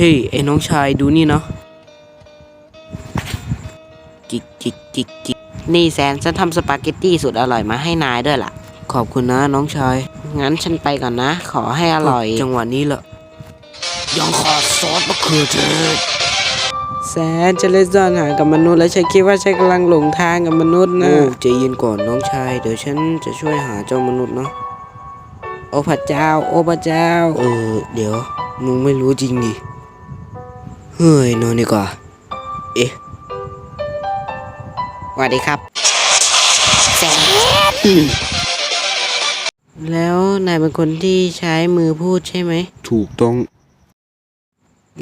เฮ้ยไอ้น้องชายดูนี่เนาะจิกจิกจิกจิกนี่แซนฉันทำสปาเกตตี้สุดอร่อยมาให้นายด้วยล่ะ ขอบคุณนะน้องชาย งั้นฉันไปก่อนนะ ขอให้อร่อย จังหวะนี้แหละยังขาดซอสมะเขือเทศแซนจะเล่นซ่อนหากับมนุษย์แล้วฉันคิดว่าฉันกำลังหลงทางกับมนุษย์นะโอ้ใจเย็นก่อนน้องชาย เดี๋ยวฉันจะช่วยหาเจ้ามนุษย์เนาะโอ้พระเจ้า โอ้พระเจ้า เออ เดี๋ยวมึงไม่รู้จริงดิ เฮ้ยนอนดีกว่า เอ๊ะสวัสดีครับแซนแล้วนายเป็นคนที่ใช้มือพูดใช่ไหม ถูกต้อง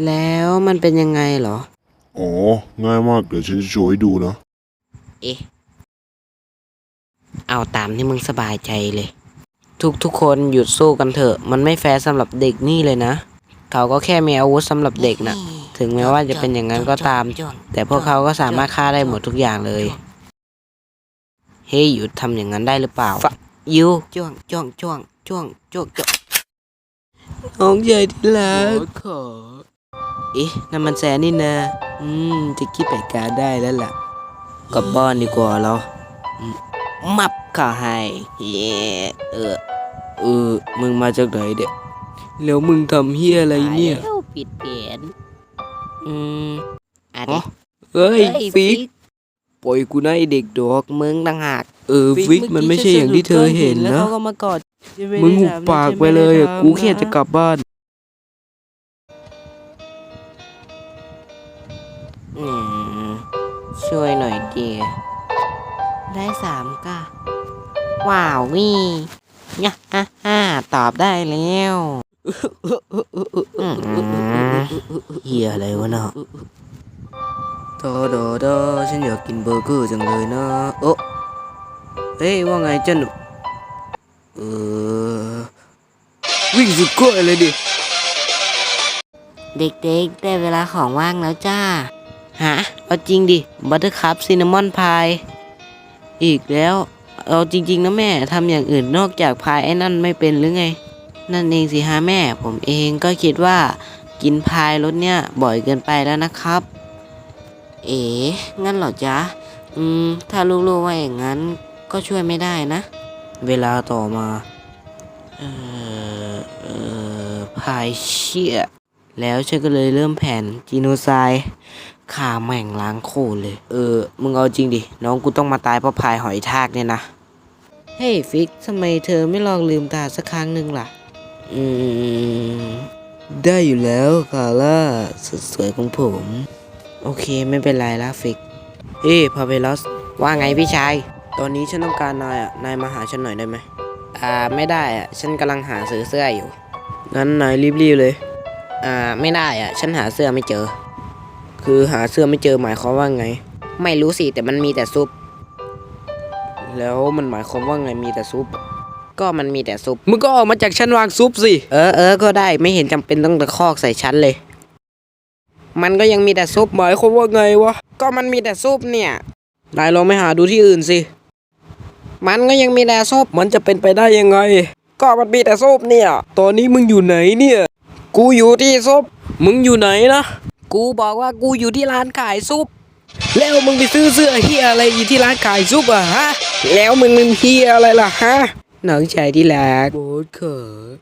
แล้วมันเป็นยังไงเหรอ อ๋อ ง่ายมาก เดี๋ยวฉันจะโชว์ให้ดูนะ เอ๊ะ เอาตามที่มึงสบายใจเลย ทุกทุกๆคนหยุดสู้กันเถอะ มันไม่แฟร์สำหรับเด็กนี่เลยนะ เขาก็แค่มีอาวุธสำหรับเด็กนะ ถึงแม้ว่าจะเป็นอย่างนั้นก็ตาม แต่พวกเขาก็สามารถฆ่าได้หมดทุกอย่างเลย เฮ้ยหยุดทำอย่างนั้นได้หรือเปล่ายูจ้วงจ้วงจ้วงจ้วงจ้วงจ้วงน้องใหญ่ที่รักขอเอ๊ะนั่นมันแซนนี่นะ อืมจะคิดแผนการได้แล้วล่ะกลับบ้านดีกว่าเราอืมมับเข้าให้เย่เออเออ มึงมาจากไหนเด็กแล้วมึงทำเฮียอะไรเนี่ยแล้วปิดเปลี่ยน อืมอะอ๋ไรอเฮ้ยเฮ้ยฟิกฟิกปล่อยกูนะไอเด็กดอกมึงต่างหากเออฟิกมันไม่ใช่อย่างที่เธอเห็นแล้วนะ เขาก็มากอดมึงหุบปากไปเลยอะกูแค่จะกลับบ้าน อืมช่วยหน่อยดีได้สามก้าว้าววิเนี่ยฮ่าฮ่าตอบได้แล้วอืม เฮียอะไรวะเนาะโดโดโดฉันอยากกินเบอร์เกอร์จังเลยนะโอ้เฮ้ยว่าไงเจ้าหนูเออวิ่งสุดก้อยเลยดิ เด็กๆ ได้เวลาของว่างแล้วจ้า ฮะ เอาจริงดิ บัตเตอร์คัพซินนามอนพาย อีกแล้ว เอาจริง ๆ นะแม่ทำอย่างอื่นนอกจากพายไอ้นั่นไม่เป็นหรือไง นั่นเองสิฮะแม่ ผมเองก็คิดว่า กินพายรสเนี่ยบ่อยเกินไปแล้วนะครับ เอ๋งั้นเหรอจ๊ะ อืม ถ้าลูกๆว่าอย่างนั้นก็ช่วยไม่ได้นะ เวลาต่อมา เออเออพายเชี่ย แล้วฉันก็เลยเริ่มแผนจีโนไซด์ฆ่าแม่งล้างโคตรเลย เออ มึงเอาจริงดิ น้องกูต้องมาตายเพราะพายหอยทากเนี่ยนะ เฮ้ยฟิก ทำไมเธอไม่ลองลืมตาสักครั้งหนึ่งล่ะ อืม ได้อยู่แล้วคาร่าสุดสวยของผม โอเคไม่เป็นไรละฟิกเฮ้พาเวลัสว่าไงพี่ชาย ตอนนี้ฉันต้องการนายอะ นายมาหาฉันหน่อยได้ไหมอ่าไม่ได้อะ ฉันกำลังหาซื้อเสื้ออยู่ งั้นนายรีบๆเลย อ่าไม่ได้อะ ฉันหาเสื้อไม่เจอ คือหาเสื้อไม่เจอหมายความว่าไง ไม่รู้สิแต่มันมีแต่ซุป แล้วมันหมายความว่าไงมีแต่ซุป ก็มันมีแต่ซุปมึงก็ออกมาจากชั้นวางซุปสิ เออเออก็ได้ไม่เห็นจำเป็นต้องตะคอกใส่ชั้นเลย มันก็ยังมีแต่ซุปหมายความว่าไงวะ ก็มันมีแต่ซุปเนี่ย นายลองไปหาดูที่อื่นสิ มันก็ยังมีแต่ซุปมันจะเป็นไปได้ยังไง ก็มันมีแต่ซุปเนี่ย ตอนนี้มึงอยู่ไหนเนี่ย กูอยู่ที่ซุป มึงอยู่ไหนนะ กูบอกว่ากูอยู่ที่ร้านขายซุป แล้วมึงไปซื้อเสื้อเฮียอะไรอยู่ที่ร้านขายซุปอะฮะ แล้วมึงมึงเฮียอะไรล่ะฮะ น้องชายที่รักโบ๊ทเขอ